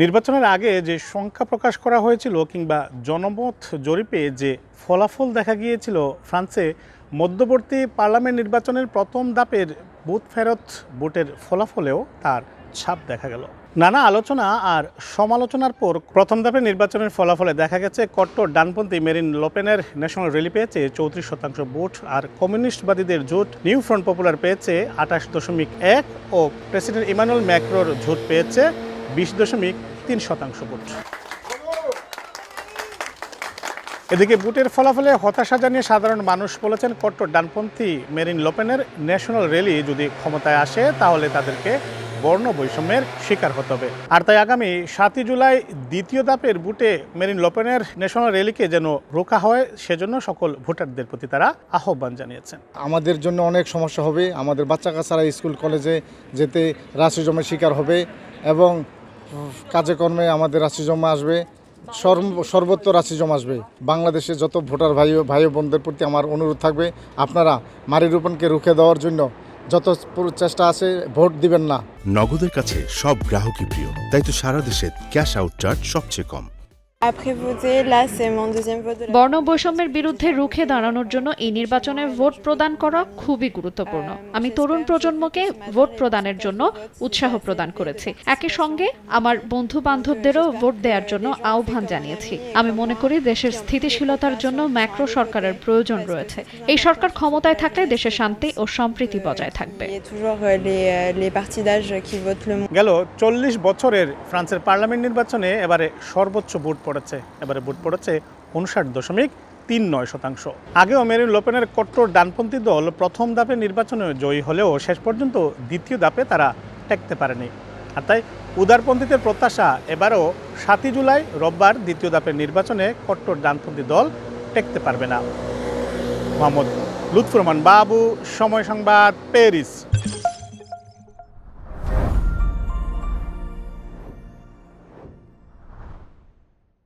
নির্বাচনের আগে যে সংখ্যা প্রকাশ করা হয়েছিল কিংবা জনমত জরিপে যে ফলাফল দেখা গিয়েছিল ফ্রান্সে, মধ্যবর্তী পার্লামেন্ট নির্বাচনের প্রথম দাপের বুথ ফেরত ভোটের ফলাফলেও তার ছাপ দেখা গেল। নানা আলোচনা আর সমালোচনার পর প্রথম ধাপের নির্বাচনের ফলাফলে দেখা গেছে কট্টর ডানপন্থী মেরিন লোপেনের ন্যাশনাল র্যালি পেয়েছে চৌত্রিশ শতাংশ ভোট আর কমিউনিস্টবাদীদের জোট নিউ ফ্রন্ট পপুলার পেয়েছে আঠাশ দশমিক এক ও প্রেসিডেন্ট ইমানুয়েল ম্যাক্রোর জোট পেয়েছে বিশ দশমিক তিন শতাংশ ভোট। এদিকে বুটের ফলাফলে হতাশা জানিয়ে সাধারণ মানুষ বলেছেন কট্টর ডানপন্থী মেরিন লোপেনের ন্যাশনাল র্যালি যদি ক্ষমতায় আসে, তাহলে তাদেরকে বর্ণ বৈষম্যের শিকার হতে হবে। আর তাই আগামী সাতই জুলাই দ্বিতীয় ধাপের বুটে মেরিন লোপেনের ন্যাশনাল র্যালিকে যেন রোকা হয়, সেজন্য সকল ভোটারদের প্রতি তারা আহ্বান জানিয়েছেন। আমাদের জন্য অনেক সমস্যা হবে। আমাদের বাচ্চা কাচ্চারা স্কুল, কলেজে যেতে রাশি রাশিজমের শিকার হবে এবং কাজে কর্মে আমাদের রাশি জমা আসবে। সর্বত্র রাশি জমা আসবে। বাংলাদেশে যত ভোটার ভাই ভাই বোনদের প্রতি আমার অনুরোধ থাকবে, আপনারা মারি রূপনকে রুখে দেওয়ার জন্য যত চেষ্টা আছে, ভোট দিবেন না। নগদের কাছে সব গ্রাহকই প্রিয়, তাই তো সারা দেশে ক্যাশ আউট চার্জ সবচেয়ে কম। Après voter, là c'est mon deuxième vote de la বর্ণ বৈষম্যের বিরুদ্ধে রুখে দাঁড়ানোর জন্য এই নির্বাচনে ভোট প্রদান করা খুবই গুরুত্বপূর্ণ আমি তরুণ প্রজন্মকে ভোট প্রদানের জন্য উৎসাহ প্রদান করেছি একই সঙ্গে আমার বন্ধু বান্ধবদেরও ভোট দেওয়ার জন্য আহ্বান জানিয়েছি আমি মনে করি দেশের স্থিতিশীলতার জন্য ম্যাক্রো সরকারের প্রয়োজন রয়েছে এই সরকার ক্ষমতায় থাকলে দেশে শান্তি ও সম্প্রীতি বজায় থাকবে euh, euh. গেল চল্লিশ বছরের ফ্রান্সের পার্লামেন্ট নির্বাচনে এবারে সর্বোচ্চ ভোট পড়েছে। এবারে ভোট পড়েছে উনষাট দশমিক তিন নয় শতাংশ। আগেও মেরিন লোপেনের কট্টর ডানপন্থী দল প্রথম ধাপে নির্বাচনে জয়ী হলেও শেষ পর্যন্ত দ্বিতীয় ধাপে তারা টেকতে পারেনি। আর তাই উদারপন্থীদের প্রত্যাশা, এবারও সাতই জুলাই রোববার দ্বিতীয় ধাপের নির্বাচনে কট্টর ডানপন্থী দল টেকতে পারবে না। মোহাম্মদ লুৎফুর রহমান বাবু, সময় সংবাদ, প্যারিস।